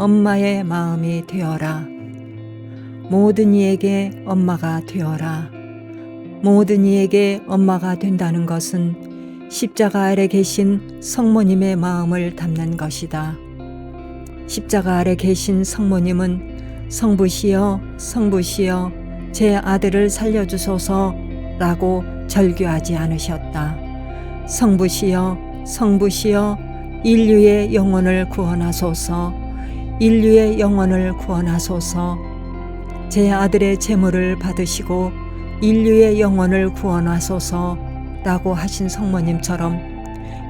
엄마의 마음이 되어라. 모든 이에게 엄마가 되어라. 모든 이에게 엄마가 된다는 것은 십자가 아래 계신 성모님의 마음을 담는 것이다. 십자가 아래 계신 성모님은 성부시여, 성부시여, 제 아들을 살려주소서 라고 절규하지 않으셨다. 성부시여, 성부시여, 인류의 영혼을 구원하소서, 인류의 영혼을 구원하소서, 제 아들의 재물을 받으시고 인류의 영혼을 구원하소서 라고 하신 성모님처럼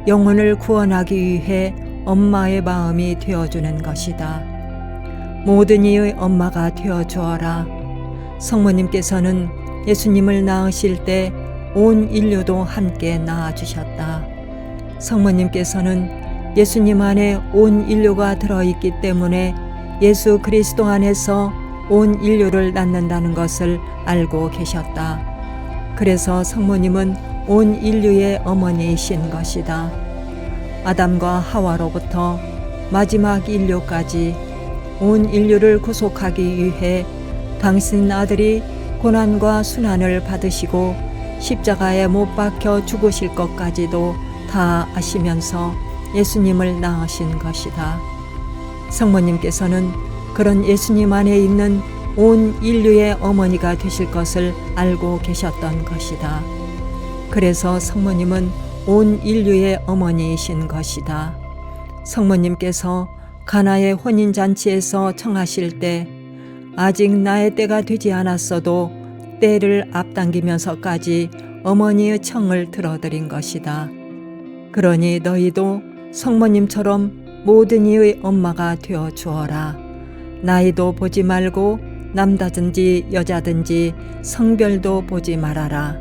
영혼을 구원하기 위해 엄마의 마음이 되어주는 것이다. 모든 이의 엄마가 되어 주어라. 성모님께서는 예수님을 낳으실 때 온 인류도 함께 낳아 주셨다. 성모님께서는 예수님 안에 온 인류가 들어있기 때문에 예수 그리스도 안에서 온 인류를 낳는다는 것을 알고 계셨다. 그래서 성모님은 온 인류의 어머니이신 것이다. 아담과 하와로부터 마지막 인류까지 온 인류를 구속하기 위해 당신 아들이 고난과 순환을 받으시고 십자가에 못 박혀 죽으실 것까지도 다 아시면서 예수님을 낳으신 것이다. 성모님께서는 그런 예수님 안에 있는 온 인류의 어머니가 되실 것을 알고 계셨던 것이다. 그래서 성모님은 온 인류의 어머니이신 것이다. 성모님께서 가나의 혼인 잔치에서 청하실 때 아직 나의 때가 되지 않았어도 때를 앞당기면서까지 어머니의 청을 들어드린 것이다. 그러니 너희도 성모님처럼 모든 이의 엄마가 되어 주어라. 나이도 보지 말고 남자든지 여자든지 성별도 보지 말아라.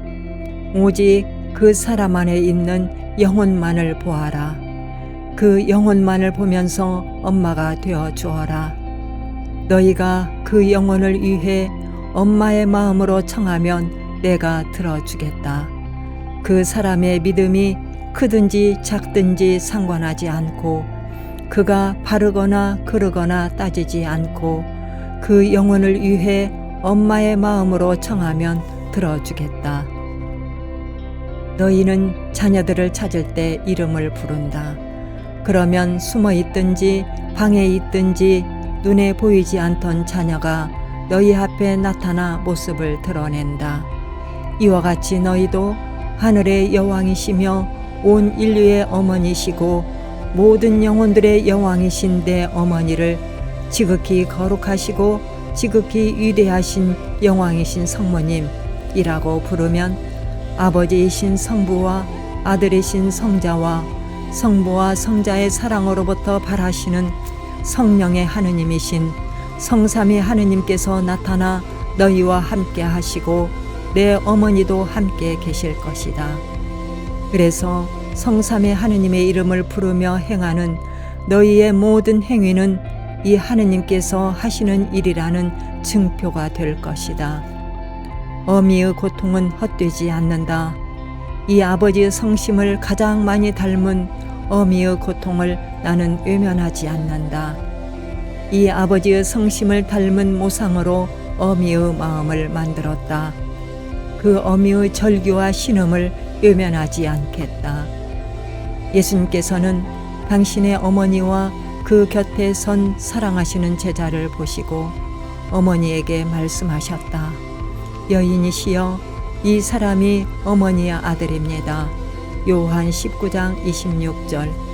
오직 그 사람 안에 있는 영혼만을 보아라. 그 영혼만을 보면서 엄마가 되어 주어라. 너희가 그 영혼을 위해 엄마의 마음으로 청하면 내가 들어주겠다. 그 사람의 믿음이 크든지 작든지 상관하지 않고 그가 바르거나 그르거나 따지지 않고 그 영혼을 위해 엄마의 마음으로 청하면 들어주겠다. 너희는 자녀들을 찾을 때 이름을 부른다. 그러면 숨어 있든지 방에 있든지 눈에 보이지 않던 자녀가 너희 앞에 나타나 모습을 드러낸다. 이와 같이 너희도 하늘의 여왕이시며 온 인류의 어머니시고 모든 영혼들의 여왕이신 내 어머니를 지극히 거룩하시고 지극히 위대하신 영왕이신 성모님이라고 부르면 아버지이신 성부와 아들이신 성자와 성부와 성자의 사랑으로부터 발하시는 성령의 하느님이신 성삼위 하느님께서 나타나 너희와 함께 하시고 내 어머니도 함께 계실 것이다. 그래서 성삼위 하느님의 이름을 부르며 행하는 너희의 모든 행위는 이 하느님께서 하시는 일이라는 증표가 될 것이다. 어미의 고통은 헛되지 않는다. 이 아버지의 성심을 가장 많이 닮은 어미의 고통을 나는 외면하지 않는다. 이 아버지의 성심을 닮은 모상으로 어미의 마음을 만들었다. 그 어미의 절규와 신음을 외면하지 않겠다. 예수님께서는 당신의 어머니와 그 곁에 선 사랑하시는 제자를 보시고 어머니에게 말씀하셨다. 여인이시여, 이 사람이 어머니의 아들입니다. 요한 19장 26절.